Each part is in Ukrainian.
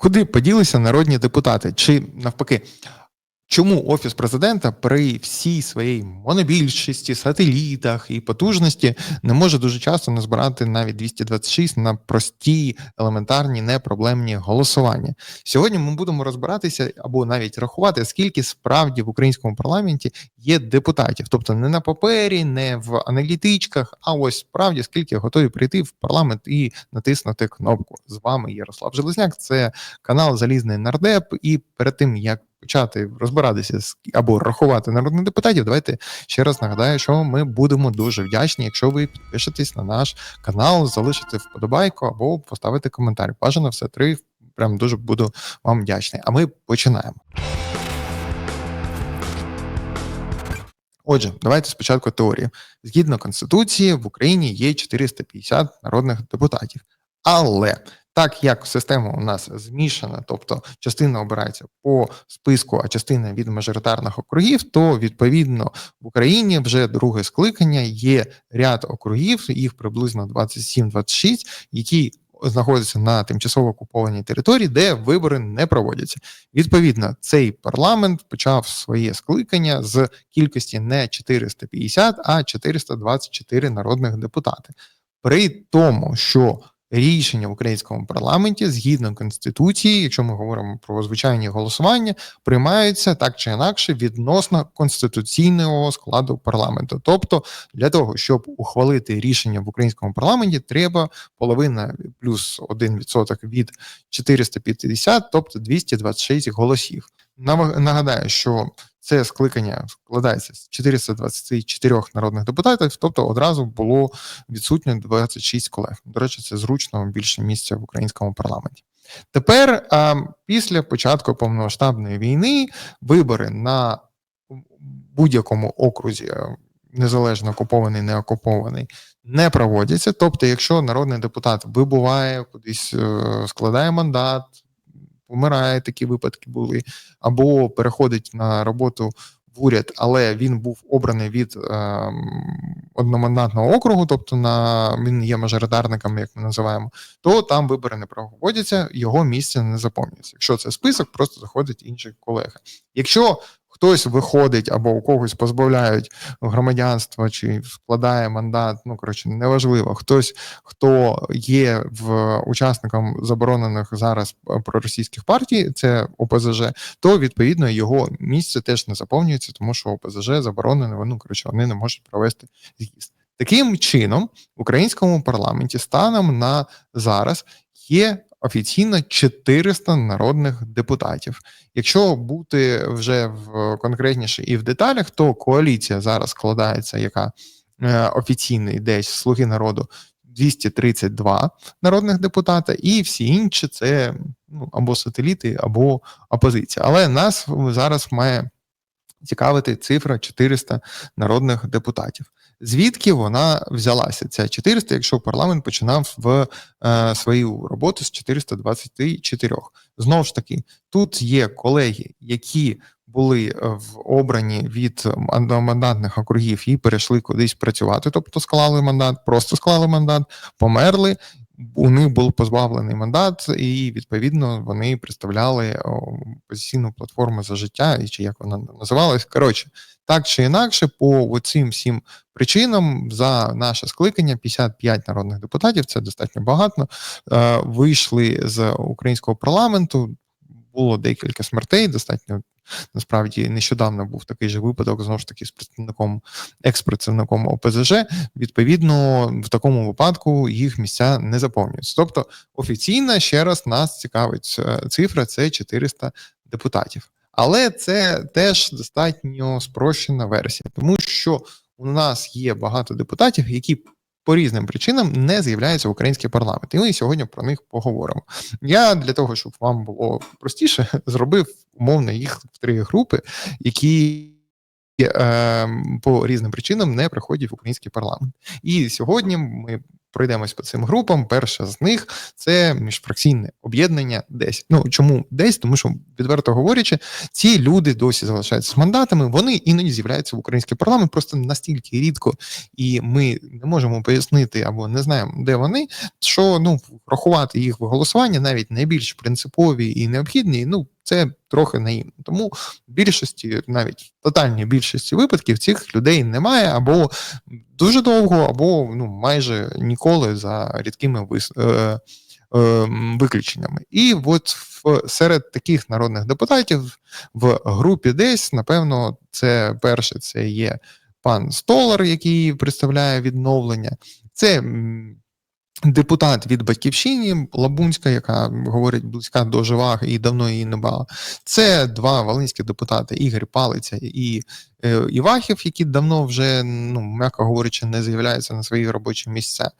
Куди поділися народні депутати? Чи навпаки, чому офіс президента при всій своїй монобільшості, сателітах і потужності не може дуже часто назбирати навіть 226 на прості, елементарні, непроблемні голосування? Сьогодні ми будемо розбиратися або навіть рахувати, скільки справді в українському парламенті є депутатів, тобто не на папері, не в аналітичках, а ось справді скільки готові прийти в парламент і натиснути кнопку. З вами Ярослав Железняк. Це канал Залізний нардеп. І перед тим як почати розбиратися з або рахувати народних депутатів, давайте ще раз нагадаю, що ми будемо дуже вдячні, якщо ви підпишетесь на наш канал, залишите вподобайку або поставите коментар. Бажано все три. Прям дуже буду вам вдячний. А ми починаємо. Отже, давайте спочатку теорії. Згідно конституції, в Україні є 450 народних депутатів. Але так як система у нас змішана, тобто частина обирається по списку, а частина від мажоритарних округів, то відповідно в Україні вже друге скликання є ряд округів, їх приблизно 27-26, які знаходяться на тимчасово окупованій території, де вибори не проводяться. Відповідно, цей парламент почав своє скликання з кількості не 450, а 424 народних депутати. При тому, що рішення в українському парламенті згідно конституції, якщо ми говоримо про звичайні голосування, приймаються так чи інакше відносно конституційного складу парламенту. Тобто, для того, щоб ухвалити рішення в українському парламенті, треба половина плюс 1% від 450, тобто 226 голосів. Нагадаю, що це скликання складається з 424 народних депутатів, тобто одразу було відсутньо 26 колег. До речі, це зручно більше місця в українському парламенті. Тепер, після початку повномасштабної війни, вибори на будь-якому окрузі, незалежно окупований, не окупований, не проводяться. Тобто, якщо народний депутат вибуває кудись, е, складає мандат помирає, такі випадки були, або переходить на роботу в уряд, але він був обраний від е, одномандатного округу, тобто на він є мажоритарником, як ми називаємо, то там вибори не проводяться, його місце не заповнюється. Якщо це список, просто заходить інший колега. Якщо хтось виходить або у когось позбавляють громадянства чи складає мандат. Ну коротше, неважливо. Хтось хто є в учасником заборонених зараз проросійських партій, це ОПЗЖ, то відповідно його місце теж не заповнюється, тому що ОПЗЖ заборонено. Ну коротше, вони не можуть провести з'їзд. Таким чином в українському парламенті станом на зараз є офіційно 400 народних депутатів. Якщо бути вже в конкретніше і в деталях, то коаліція зараз складається, яка е, офіційно йде слуги народу 232 народних депутата, і всі інші це ну або сателіти, або опозиція. Але нас зараз має цікавити цифра 400 народних депутатів. Звідки вона взялася? Ця 400, якщо парламент починав в е, свою роботу з 424. Знову ж таки, тут є колеги, які були е, в обрані від мандатних округів і перейшли кудись працювати, тобто склали мандат, просто склали мандат, померли у них був позбавлений мандат, і відповідно вони представляли опозиційну платформу за життя, і чи як вона називалась. Коротше, так чи інакше, по цим всім причинам за наше скликання 55 народних депутатів, це достатньо багато. Е, вийшли з українського парламенту. Було декілька смертей, достатньо Насправді нещодавно був такий же випадок знову ж таки з представником екс-представником ОПЗЖ. Відповідно, в такому випадку їх місця не заповнюються. Тобто офіційно ще раз нас цікавить е, цифра: це 400 депутатів. Але це теж достатньо спрощена версія, тому що у нас є багато депутатів, які по різним причинам не з'являється в український парламент. І ми сьогодні про них поговоримо. Я для того, щоб вам було простіше, зробив умовно їх в три групи, які. Е, по різним причинам не приходять в український парламент, і сьогодні ми пройдемось по цим групам. Перша з них це міжфракційне об'єднання десь. Ну чому десь? Тому що відверто говорячи, ці люди досі залишаються з мандатами. Вони іноді з'являються в український парламент просто настільки рідко, і ми не можемо пояснити або не знаємо, де вони. Що ну рахувати їх в голосування навіть найбільш принципові і необхідні. Ну це трохи наївно. Тому в більшості, навіть тотальній більшості випадків, цих людей немає або дуже довго, або ну майже ніколи за рідкими вис... е, е, виключеннями. І от в серед таких народних депутатів в групі десь, напевно, це перше, це є пан Столар, який представляє відновлення. Це Депутат від батьківщини Лабунська, яка говорить близька до живах і давно її не бала. Це два волинські депутати: Ігор Палиця і е, Івахів, які давно вже, ну м'яко говорячи, не з'являються на свої робочі місця.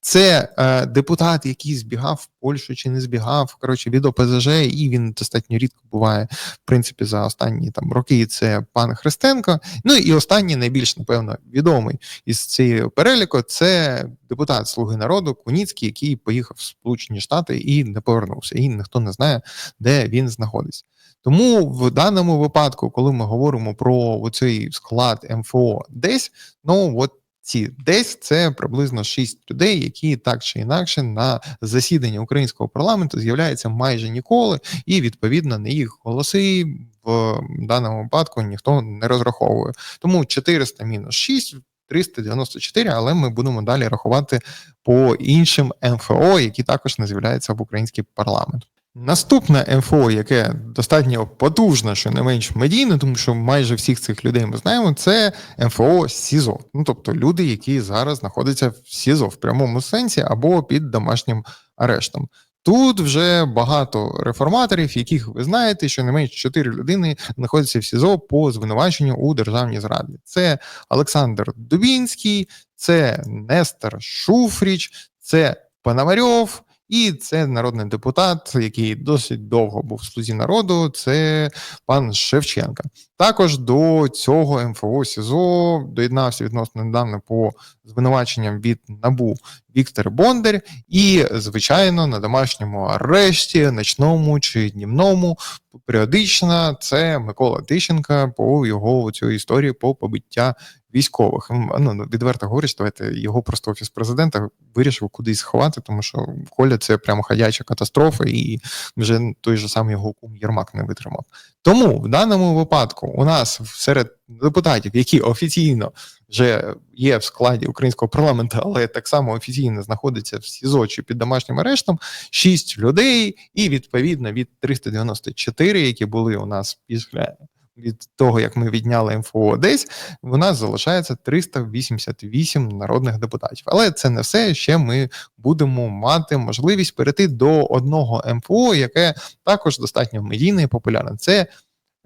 Це е, депутат, який збігав в Польщу чи не збігав коротше від ОПЗЖ, і він достатньо рідко буває в принципі за останні там роки. Це пан Христенко. Ну і останній найбільш напевно відомий із цієї переліку це депутат Слуги народу Куніцький, який поїхав в Сполучені Штати і не повернувся. І ніхто не знає, де він знаходиться. Тому в даному випадку, коли ми говоримо про цей склад МФО, десь ну от ці десь це приблизно шість людей, які так чи інакше на засіданні українського парламенту з'являються майже ніколи, і відповідно на їх голоси в даному випадку ніхто не розраховує. Тому 400 мінус 6 394, але ми будемо далі рахувати по іншим МФО, які також не з'являються в український парламент. Наступне МФО, яке достатньо потужне, що не менш медійне, тому що майже всіх цих людей ми знаємо, це МФО СІЗО. Ну тобто люди, які зараз знаходяться в СІЗО в прямому сенсі або під домашнім арештом. Тут вже багато реформаторів, яких ви знаєте, що не менш чотири людини знаходяться в СІЗО по звинуваченню у державній зраді. Це Олександр Дубінський, це Нестор Шуфріч, це Пономарьов, і це народний депутат, який досить довго був в слузі народу. Це пан Шевченка. Також до цього МФО СІЗО доєднався відносно недавно по звинуваченням від набу Віктор Бондар, і звичайно на домашньому арешті, ночному чи днівному, періодично це Микола Тищенка по його цю історію по побиття військових. Ну відверто говорячи, давайте його просто офіс президента вирішив кудись сховати, тому що Коля це прямо ходяча катастрофа, і вже той же самий його кум Єрмак не витримав. Тому в даному випадку у нас серед депутатів, які офіційно вже є в складі українського парламенту, але так само офіційно знаходяться в СІЗО чи під домашнім арештом, шість людей, і відповідно від 394, які були у нас після від того, як ми відняли МФО десь, у нас залишається 388 народних депутатів. Але це не все. Ще ми будемо мати можливість перейти до одного МФО, яке також достатньо медійне і популярне. Це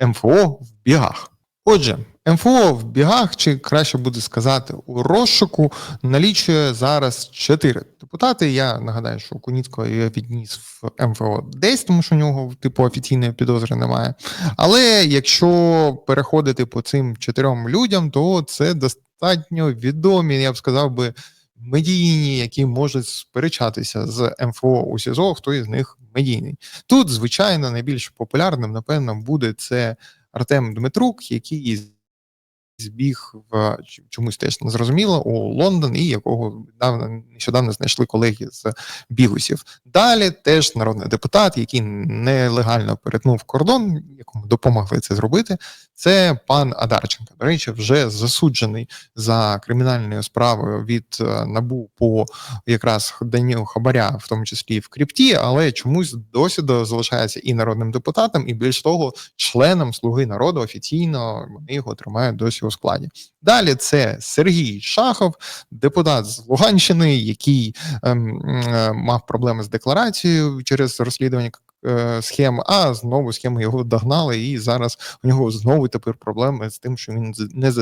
МФО в бігах. Отже, МФО в бігах, чи краще буде сказати, у розшуку налічує зараз чотири депутати. Я нагадаю, що Куніцького я відніс в МФО десь, тому що у нього типу офіційної підозри немає. Але якщо переходити по цим чотирьом людям, то це достатньо відомі, я б сказав би, медійні, які можуть сперечатися з МФО у СІЗО, хто із них медійний. Тут, звичайно, найбільш популярним, напевно, буде це. Артем Дмитрук, який збіг в чомусь теж незрозуміло у Лондон, і якого недавно нещодавно знайшли колеги з Бігусів. Далі теж народний депутат, який нелегально перетнув кордон, якому допомогли це зробити. Це пан Адарченко. До речі, вже засуджений за кримінальною справою від е, набу по якраз данню хабаря, в тому числі і в крипті, але чомусь досі залишається і народним депутатом, і більш того, членом слуги народу офіційно вони його тримають досі у складі. Далі це Сергій Шахов, депутат з Луганщини, який ем, е, мав проблеми з декларацією через розслідування е, схем, а знову схеми його догнали, і зараз у нього знову тепер проблеми з тим, що він не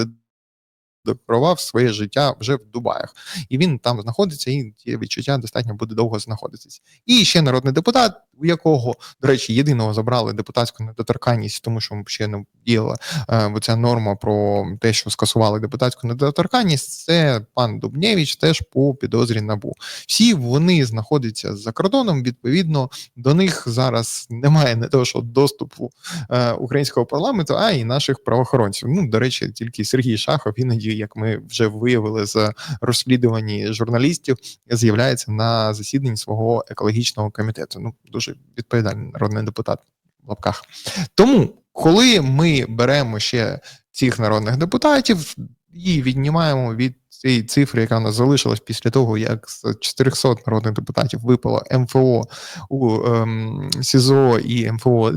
задекларував своє життя вже в Дубаях, і він там знаходиться, і відчуття достатньо буде довго знаходитись. І ще народний депутат у якого, до речі, єдиного забрали депутатську недоторканність, тому що ще не діяла е, ця норма про те, що скасували депутатську недоторканність. Це пан Дубнєвич теж по підозрі набу. Всі вони знаходяться за кордоном. Відповідно, до них зараз немає не того, що доступу е, українського парламенту, а й наших правоохоронців. Ну до речі, тільки Сергій Шахов іноді, як ми вже виявили з розслідувані журналістів, з'являється на засіданні свого екологічного комітету. Ну дуже відповідальний народний депутат в лапках. Тому, коли ми беремо ще цих народних депутатів і віднімаємо від цієї цифри, яка у нас залишилась після того, як з 400 народних депутатів випало МФО у ем, СІЗО і МФО.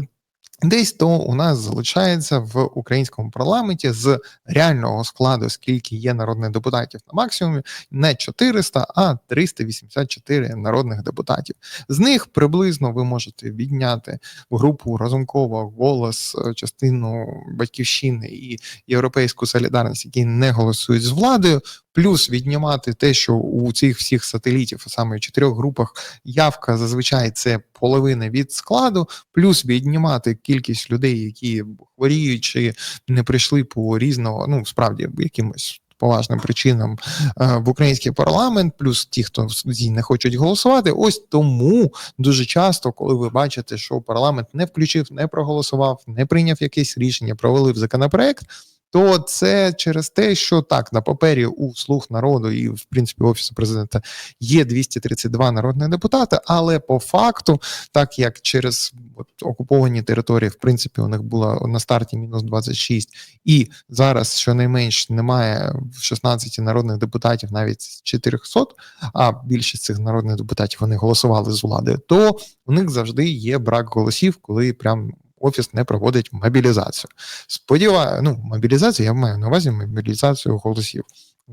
Десь то у нас залишається в українському парламенті з реального складу, скільки є народних депутатів на максимумі, не 400, а 384 народних депутатів. З них приблизно ви можете відняти групу Разумкова, голос, е, частину батьківщини і європейську солідарність, які не голосують з владою. Плюс віднімати те, що у цих всіх сателітів, саме в чотирьох групах, явка зазвичай це половина від складу, плюс віднімати кількість людей, які хворіють чи не прийшли по різного, ну справді якимось. Поважним причинам е, в український парламент, плюс ті, хто в не хочуть голосувати. Ось тому дуже часто, коли ви бачите, що парламент не включив, не проголосував, не прийняв якесь рішення, провалив законопроект. То це через те, що так на папері у слуг народу і в принципі офісу президента є 232 народних депутати, але по факту, так як через от, окуповані території, в принципі, у них було на старті мінус 26, і зараз щонайменш немає в 16 народних депутатів навіть з 400, а більшість цих народних депутатів вони голосували з влади, то у них завжди є брак голосів, коли прям офіс не проводить мобілізацію. Сподіваюся, ну мобілізацію я маю на увазі мобілізацію голосів.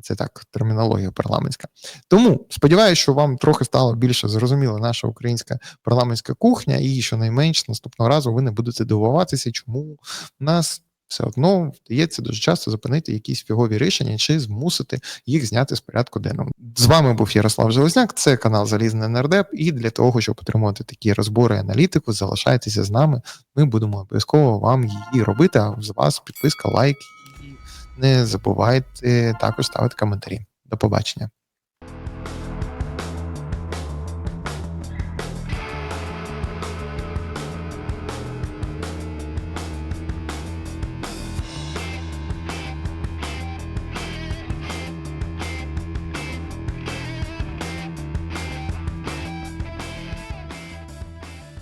Це так, термінологія парламентська. Тому сподіваюся, що вам трохи стало більше зрозуміла наша українська парламентська кухня, і щонайменш наступного разу ви не будете дивуватися, чому нас все одно вдається дуже часто зупинити якісь фігові рішення чи змусити їх зняти з порядку денного. З вами був Ярослав Железняк, це канал Залізний Нардеп. І для того, щоб отримувати такі розбори, аналітику, залишайтеся з нами. Ми будемо обов'язково вам її робити. А з вас підписка, лайк і не забувайте також ставити коментарі. До побачення.